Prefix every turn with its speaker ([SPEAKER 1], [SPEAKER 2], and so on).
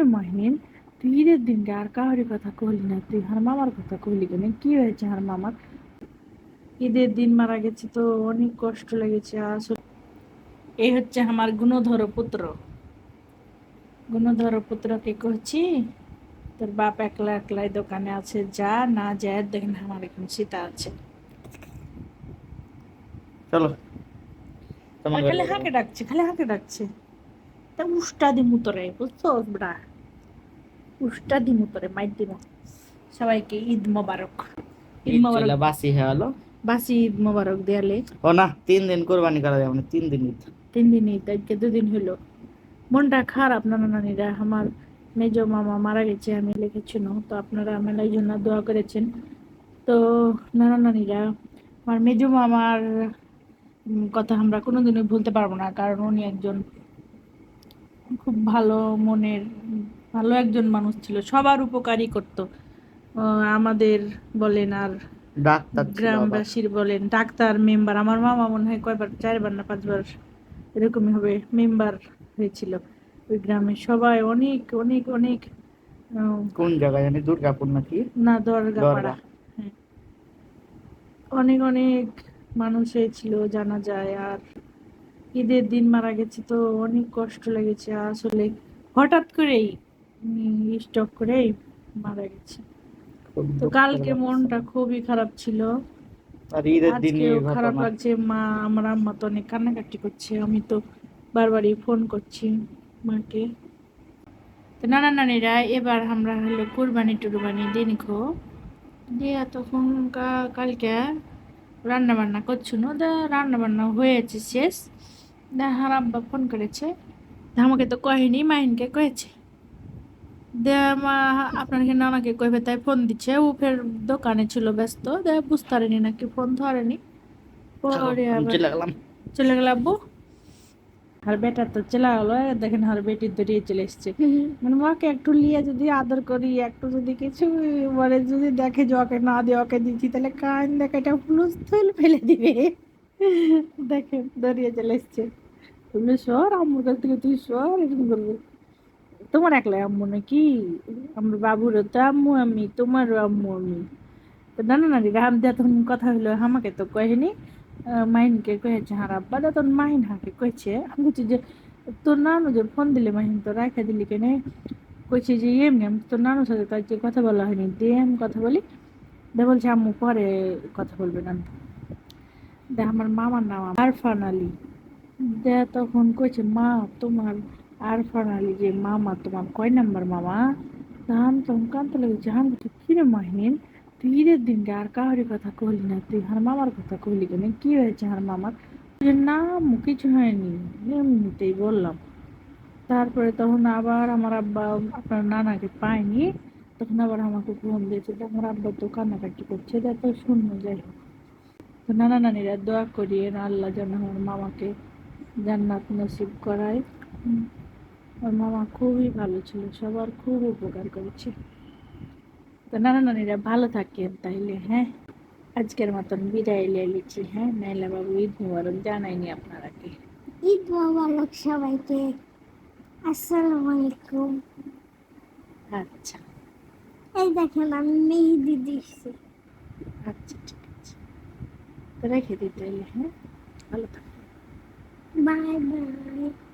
[SPEAKER 1] কিরে মাহিন তুই ঈদের দিনকে আর কাহারি কথা কহলি না তুই হার মামার কথা কহলি কেন কি হয়েছে হার মামার ঈদের দিন মারা গেছে তো অনেক কষ্ট লেগেছে আসলে এই হচ্ছে আমার গুণধর পুত্র গুণধর পুত্রকে কহছি তোর বাপ একলা একলাই দোকানে আছে যা না যায় দেখেন আমার এখন সীতা আছে
[SPEAKER 2] চলো
[SPEAKER 1] খালি হাঁকে ডাকছে খালি হাঁকে ডাকছে তা উষ্টা দিমু তোরে বুঝছ বড়া উষ্টা দিমু তোরে মাইর দিমু সবাইকে ঈদ মোবারক। ঈদ মোবারক।
[SPEAKER 2] বাসি হয়ে গেলো
[SPEAKER 1] বাসি ঈদ মোবারক দেয়ালে।
[SPEAKER 2] ও না তিন দিন কোরবানি করা যাবে না তিন দিন ঈদ।
[SPEAKER 1] তিন দিন ঈদ আজকে দুদিন হলো। মনটা খারাপ নানা নানিরা আমার মেজ মামা মারা গেছে আমি লিখেছিল তো আপনারা আমার এই জন্য দোয়া করেছেন। তো নানা নানিরা আমার মেজ মামার কথা আমরা কোনোদিনই ভুলতে পারব না কারণ উনি একজন খুব ভালো মনের ভালো একজন মানুষ ছিল সবার উপকারই করতো। আমাদের বলেন আর
[SPEAKER 2] ডাক্তার
[SPEAKER 1] গ্রামবাসীর বলেন ডাক্তার মেম্বার আমার মামা মনে হয় কয়বার চারবার না পাঁচবার এরকমই হবে মেম্বার হয়েছিল। ওই গ্রামে সবাই অনেক অনেক অনেক
[SPEAKER 2] কোন জায়গায় জানি দুর্গাপুর নাকি?
[SPEAKER 1] না দরগা
[SPEAKER 2] দরগা।
[SPEAKER 1] হ্যাঁ। অনেক অনেক মানুষ হয়েছিল জানা যায় আর ঈদের দিন মারা গেছে তো অনেক কষ্ট লেগেছে। আসলে হঠাৎ করেই স্টক করেই মারা গেছে। তো কালকে মনটা খুবই খারাপ ছিল।
[SPEAKER 2] আর ঈদের দিন
[SPEAKER 1] খারাপ লাগছে মা আমার আম্মা তো অনেক কান্নাকাটি করছে আমি তো বারবারই ফোন করছি মাকে। তো নানা নানিরা এবার আমরা হলো কুরবানি টুরবানি দিয়ে নিখো। দিয়ে তখন কালকে রান্না বান্না করছিল দা রান্না বান্না হয়েছে শেষ। দা হার আব্বা ফোন করেছে। আমাকে তো কহেনি মাহিনকে কয়েছে। দে মা আপনার কি নানাকে কইবে তাই ফোন দিচ্ছে। ও ফের দোকানে ছিল ব্যস্ত দে বুঝতে পারেনি নাকি ফোন ধরেনি। পরে
[SPEAKER 2] আমি
[SPEAKER 1] আবার
[SPEAKER 2] চলে
[SPEAKER 1] গেল আব্বু? আর বেটা তো চলে গেলো দেখেন আর বেটি দড়িয়ে চলে এসছে। মানে মাকে একটু নিয়ে যদি আদর করি একটু যদি কিছু মানে যদি দেখে যে ওকে না দিয়ে ওকে দিচ্ছি তাহলে কান দেখে এটা হুলুস থুল ফেলে দিবে। দেখেন দড়িয়ে চলে এসছে। তুমি সর আম্মুর কাছ থেকে তুই সর এরকম করবে। তোমার একলাই আম্মু নাকি? আমার বাবুরও তো আম্মু, আমি তোমারও আম্মু, আমি। তো না না রে, রাম দিয়া তখন কথা হলো আমাকে তো কহেনি। মাহিনকে কয়েছে হার আব্বা দা তখন মাহিন হাকে কইছে। আমি বলছি যে, তোর নানু যে ফোন দিলে মাহিন তো রাখা দিলি কেনে? কইছে যে এমনি আমি তোর নানুর সাথে আজকে কথা বলা হয়নি। দিয়ে আমি কথা বলি। দে বলছে, আম্মু, পরে কথা বলবে না দে, আমার মামার নাম আরফান আলী। দে, তখন কইছে, মা, তোমার আরফান আলী যে মামা, তোমার কয় নাম্বার মামা? ধান তখন কানতে লেগেছে আমি বলছি কিরে মাহিন? তুই ঈদের দিনকে আর কাহারি কথা কহলি না, তুই হার মামার কথা কহলি কেন? কি হয়েছে হার মামার? না কিছু হয়নি, এমনিতেই বললাম। তারপরে তখন আবার আমার আব্বা, আপনার নানাকে পায়নি, তখন আবার আমাকে ফোন দিয়েছে আমার আব্বা তো কান্নাকাটি করছে তা শূন্য যাই হোক। তো নানা নানিরা দোয়া করিয়ে আল্লাহ যেন আমার মামাকে জান্নাত নসিব করায়। আমার মামা খুবই ভালো ছিল সবার খুব উপকার করেছে। তো নানা নানিরা ভালো থাকেন তাইলে হ্যাঁ? আজকের মতন বিদায় নিচ্ছি হ্যাঁ? নাইলা বাবু ঈদ মুবারক জানাইনি আপনারাকে।
[SPEAKER 3] ঈদ মোবারক সবাইকে। আসসালামু আলাইকুম।
[SPEAKER 1] আচ্ছা।
[SPEAKER 3] এই দেখেন আমি মেহেদি দিচ্ছি
[SPEAKER 1] আচ্ছা ঠিক আছে। রেখে দিতে হ্যাঁ? ভালো থাকবেন।
[SPEAKER 3] Bye bye.